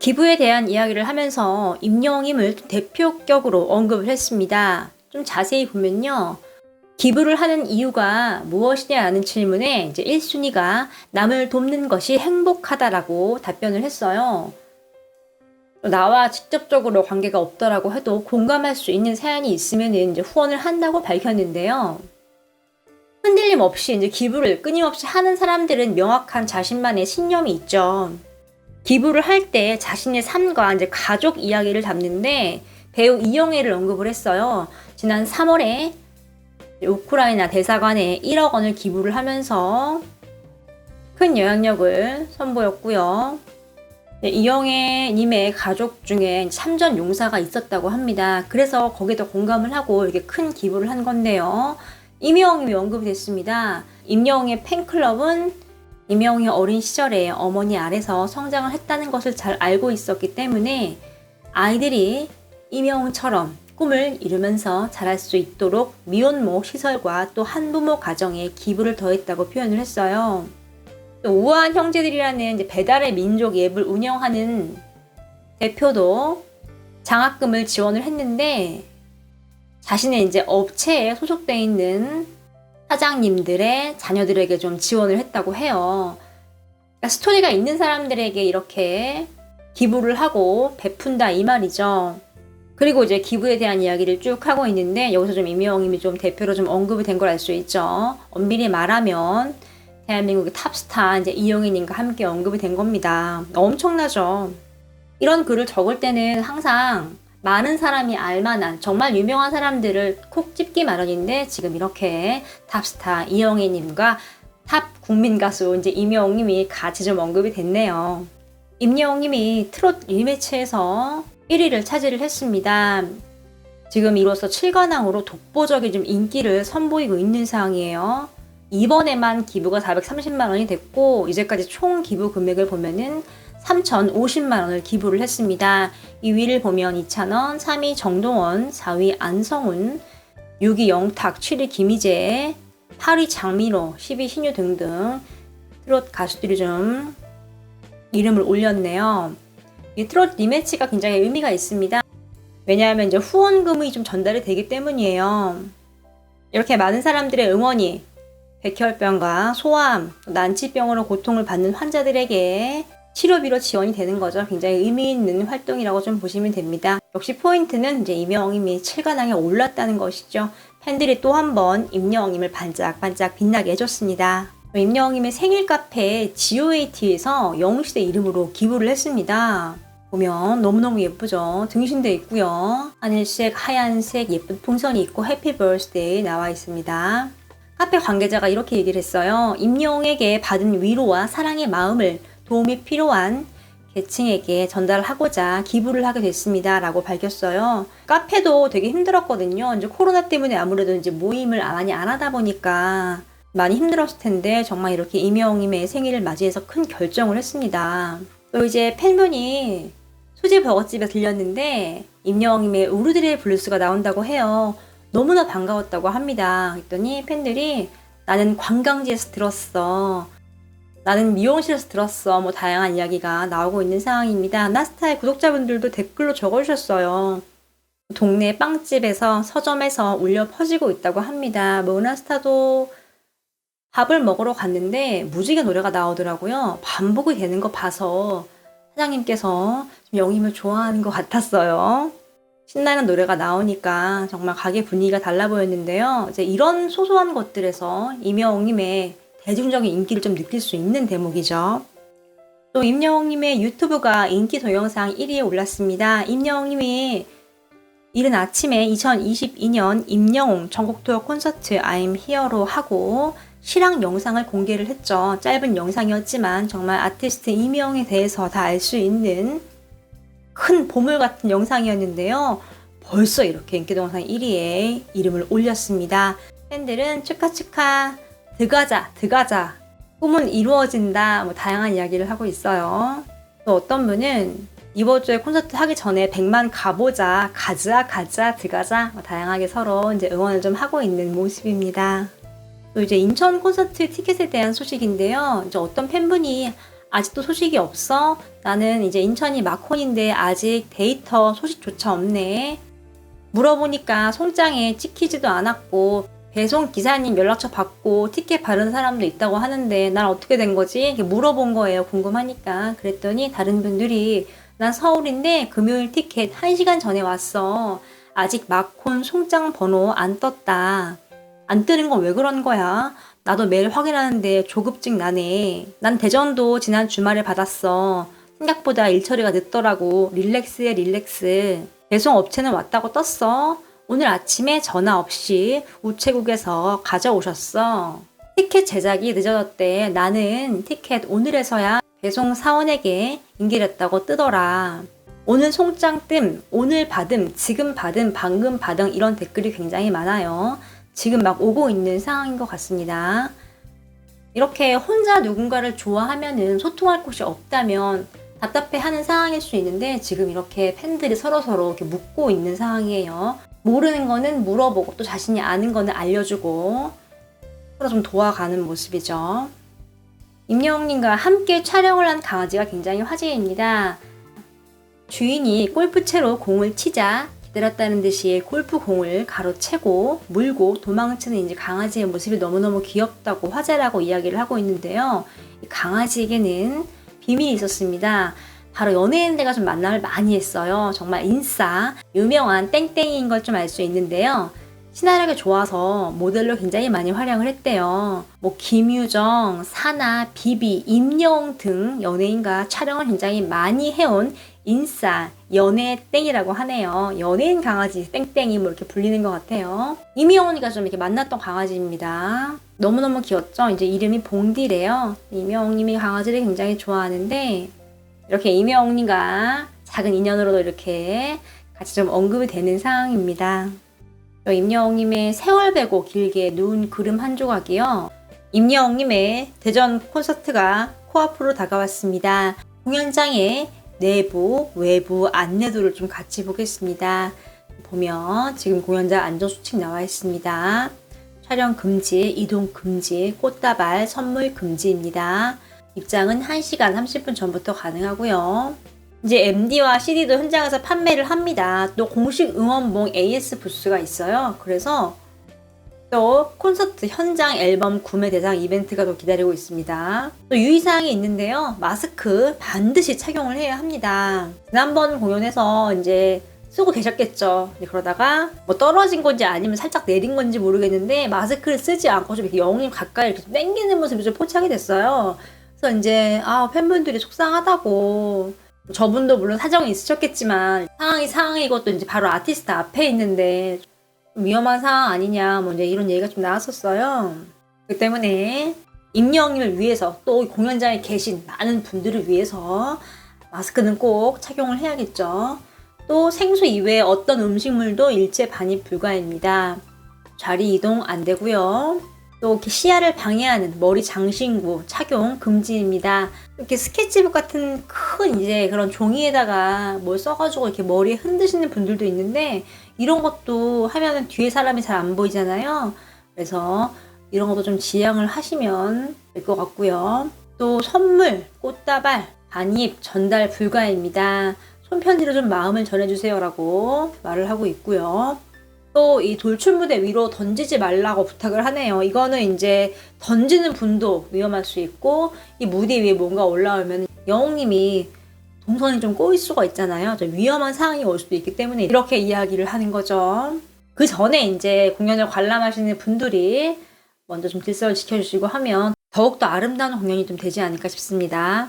기부에 대한 이야기를 하면서 임영임을 대표격으로 언급을 했습니다. 좀 자세히 보면요. 기부를 하는 이유가 무엇이냐라는 질문에 이제 1순위가 남을 돕는 것이 행복하다라고 답변을 했어요. 나와 직접적으로 관계가 없더라고 해도 공감할 수 있는 사연이 있으면 이제 후원을 한다고 밝혔는데요. 흔들림 없이 이제 기부를 끊임없이 하는 사람들은 명확한 자신만의 신념이 있죠. 기부를 할 때 자신의 삶과 이제 가족 이야기를 담는데 배우 이영애를 언급을 했어요. 지난 3월에 우크라이나 대사관에 1억 원을 기부를 하면서 큰 영향력을 선보였고요. 네, 이영애 님의 가족 중에 참전 용사가 있었다고 합니다. 그래서 거기도 공감을 하고 이렇게 큰 기부를 한 건데요. 임영웅이 언급이 됐습니다. 임영웅의 팬클럽은 임영웅이 어린 시절에 어머니 아래서 성장을 했다는 것을 잘 알고 있었기 때문에 아이들이 임영웅처럼 꿈을 이루면서 자랄 수 있도록 미혼모 시설과 또 한부모 가정에 기부를 더했다고 표현을 했어요. 또 우아한 형제들이라는 배달의 민족 앱을 운영하는 대표도 장학금을 지원을 했는데 자신의 이제 업체에 소속돼 있는 사장님들의 자녀들에게 좀 지원을 했다고 해요. 그러니까 스토리가 있는 사람들에게 이렇게 기부를 하고 베푼다 이 말이죠. 그리고 이제 기부에 대한 이야기를 쭉 하고 있는데 여기서 좀 이명님이 좀 대표로 좀 언급이 된 걸 알 수 있죠. 엄밀히 말하면 대한민국의 탑스타 이제 이영희님과 함께 언급이 된 겁니다. 엄청나죠. 이런 글을 적을 때는 항상 많은 사람이 알만한 정말 유명한 사람들을 콕 집기 마련인데 지금 이렇게 탑스타 이영희님과 탑 국민 가수 이제 임영웅님이 같이 좀 언급이 됐네요. 임영웅님이 트롯 리매치에서 1위를 차지를 했습니다. 지금 이로써 7관왕으로 독보적인 좀 인기를 선보이고 있는 상황이에요. 이번에만 기부가 430만 원이 됐고 이제까지 총 기부 금액을 보면은 3,050만 원을 기부를 했습니다. 2위를 보면 이찬원, 3위 정동원, 4위 안성훈, 6위 영탁, 7위 김희재, 8위 장민호, 10위 신유 등등 트롯 가수들이 좀 이름을 올렸네요. 이 트롯 리매치가 굉장히 의미가 있습니다. 왜냐하면 이제 후원금이 좀 전달이 되기 때문이에요. 이렇게 많은 사람들의 응원이 백혈병과 소암, 난치병으로 고통을 받는 환자들에게 치료비로 지원이 되는 거죠. 굉장히 의미 있는 활동이라고 좀 보시면 됩니다. 역시 포인트는 이제 임영웅님이 7관왕에 올랐다는 것이죠. 팬들이 또 한 번 임영웅님을 반짝반짝 빛나게 해줬습니다. 임영웅님의 생일 카페 GOAT에서 영웅시대 이름으로 기부를 했습니다. 보면 너무너무 예쁘죠. 등신대 있고요. 하늘색, 하얀색 예쁜 풍선이 있고 해피 버스데이 나와 있습니다. 카페 관계자가 이렇게 얘기를 했어요. 임영웅에게 받은 위로와 사랑의 마음을 도움이 필요한 계층에게 전달하고자 기부를 하게 됐습니다. 라고 밝혔어요. 카페도 되게 힘들었거든요. 이제 코로나 때문에 아무래도 이제 모임을 많이 안 하다 보니까 많이 힘들었을 텐데 정말 이렇게 임영웅님의 생일을 맞이해서 큰 결정을 했습니다. 또 이제 팬분이 수지 버거집에 들렸는데 임영웅님의 우르드의 블루스가 나온다고 해요. 너무나 반가웠다고 합니다. 그랬더니 팬들이 나는 관광지에서 들었어. 나는 미용실에서 들었어. 뭐 다양한 이야기가 나오고 있는 상황입니다. 나스타의 구독자분들도 댓글로 적어주셨어요. 동네 빵집에서 서점에서 울려 퍼지고 있다고 합니다. 뭐 나스타도 밥을 먹으러 갔는데 무지개 노래가 나오더라고요. 반복이 되는 거 봐서 사장님께서 좀 영임을 좋아하는 것 같았어요. 신나는 노래가 나오니까 정말 가게 분위기가 달라 보였는데요. 이제 이런 소소한 것들에서 임영웅님의 대중적인 인기를 좀 느낄 수 있는 대목이죠. 또 임영웅님의 유튜브가 인기 동영상 1위에 올랐습니다. 임영웅님이 이른 아침에 2022년 임영웅 전국 투어 콘서트 I'm Here로 하고 실황 영상을 공개를 했죠. 짧은 영상이었지만 정말 아티스트 임영웅에 대해서 다 알 수 있는 큰 보물 같은 영상이었는데요. 벌써 이렇게 인기 동영상 1위에 이름을 올렸습니다. 팬들은 축하 축하 드가자 드가자 꿈은 이루어진다 뭐 다양한 이야기를 하고 있어요. 또 어떤 분은 이번 주에 콘서트 하기 전에 100만 가보자 가자 가자 드가자 뭐 다양하게 서로 이제 응원을 좀 하고 있는 모습입니다. 또 이제 인천 콘서트 티켓에 대한 소식인데요. 이제 어떤 팬분이 아직도 소식이 없어? 나는 이제 인천이 마콘인데 아직 데이터 소식조차 없네. 물어보니까 송장에 찍히지도 않았고 배송 기사님 연락처 받고 티켓 받은 사람도 있다고 하는데 난 어떻게 된 거지? 이렇게 물어본 거예요. 궁금하니까. 그랬더니 다른 분들이 난 서울인데 금요일 티켓 1시간 전에 왔어. 아직 마콘 송장 번호 안 떴다. 안 뜨는 건 왜 그런 거야? 나도 매일 확인하는데 조급증 나네. 난 대전도 지난 주말에 받았어. 생각보다 일 처리가 늦더라고. 릴렉스에 릴렉스. 배송 업체는 왔다고 떴어. 오늘 아침에 전화 없이 우체국에서 가져오셨어. 티켓 제작이 늦어졌대. 나는 티켓 오늘에서야 배송 사원에게 인계했다고 뜨더라. 오늘 송장 뜸, 오늘 받음, 지금 받음, 방금 받음 이런 댓글이 굉장히 많아요. 지금 막 오고 있는 상황인 것 같습니다. 이렇게 혼자 누군가를 좋아하면은 소통할 곳이 없다면 답답해 하는 상황일 수 있는데 지금 이렇게 팬들이 서로서로 이렇게 묻고 있는 상황이에요. 모르는 거는 물어보고 또 자신이 아는 거는 알려주고 서로 좀 도와가는 모습이죠. 임영웅님과 함께 촬영을 한 강아지가 굉장히 화제입니다. 주인이 골프채로 공을 치자 기다렸다는 듯이 골프공을 가로채고 물고 도망치는 이제 강아지의 모습이 너무너무 귀엽다고 화제라고 이야기를 하고 있는데요. 이 강아지에게는 비밀이 있었습니다. 바로 연예인들과 좀 만남을 많이 했어요. 정말 인싸, 유명한 땡땡이인 걸 좀 알 수 있는데요. 친화력이 좋아서 모델로 굉장히 많이 활약을 했대요. 뭐 김유정, 사나, 비비, 임영웅 등 연예인과 촬영을 굉장히 많이 해온 인싸, 연애 땡이라고 하네요. 연예인 강아지 땡땡이 뭐 이렇게 불리는 것 같아요. 이미영언니가 좀 이렇게 만났던 강아지입니다. 너무너무 귀엽죠? 이제 이름이 봉디래요. 이미영님이 강아지를 굉장히 좋아하는데 이렇게 이미영님과 작은 인연으로도 이렇게 같이 좀 언급이 되는 상황입니다. 임여웅님의 세월 베고 길게 누운 그름 한 조각이요. 임여웅님의 대전 콘서트가 코앞으로 다가왔습니다. 공연장의 내부, 외부 안내도를 좀 같이 보겠습니다. 보면 지금 공연장 안전수칙 나와 있습니다. 촬영 금지, 이동 금지, 꽃다발 선물 금지입니다. 입장은 1시간 30분 전부터 가능하고요. 이제 MD와 CD도 현장에서 판매를 합니다. 또 공식 응원봉 AS 부스가 있어요. 그래서 또 콘서트 현장 앨범 구매 대상 이벤트가 또 기다리고 있습니다. 또 유의사항이 있는데요. 마스크 반드시 착용을 해야 합니다. 지난번 공연에서 이제 쓰고 계셨겠죠. 그러다가 뭐 떨어진 건지 아니면 살짝 내린 건지 모르겠는데 마스크를 쓰지 않고 좀 이렇게 영웅님 가까이 이렇게 좀 당기는 모습이 좀 포착이 됐어요. 그래서 이제 아 팬분들이 속상하다고 저분도 물론 사정이 있으셨겠지만 상황이 상황이고 또 이제 바로 아티스트 앞에 있는데 좀 위험한 상황 아니냐 뭐 이제 이런 얘기가 좀 나왔었어요. 그 때문에 임영님을 위해서 또 공연장에 계신 많은 분들을 위해서 마스크는 꼭 착용을 해야겠죠. 또 생수 이외에 어떤 음식물도 일체 반입 불가입니다. 자리 이동 안 되고요. 또 이렇게 시야를 방해하는 머리 장신구 착용 금지입니다. 이렇게 스케치북 같은 큰 이제 그런 종이에다가 뭘 써가지고 이렇게 머리에 흔드시는 분들도 있는데 이런 것도 하면은 뒤에 사람이 잘 안 보이잖아요. 그래서 이런 것도 좀 지양을 하시면 될 것 같고요. 또 선물, 꽃다발, 반입, 전달 불가입니다. 손편지로 좀 마음을 전해주세요라고 말을 하고 있고요. 또 이 돌출무대 위로 던지지 말라고 부탁을 하네요. 이거는 이제 던지는 분도 위험할 수 있고 이 무대 위에 뭔가 올라오면 영웅님이 동선이 좀 꼬일 수가 있잖아요. 좀 위험한 상황이 올 수도 있기 때문에 이렇게 이야기를 하는 거죠. 그 전에 이제 공연을 관람하시는 분들이 먼저 좀 질서를 지켜주시고 하면 더욱더 아름다운 공연이 좀 되지 않을까 싶습니다.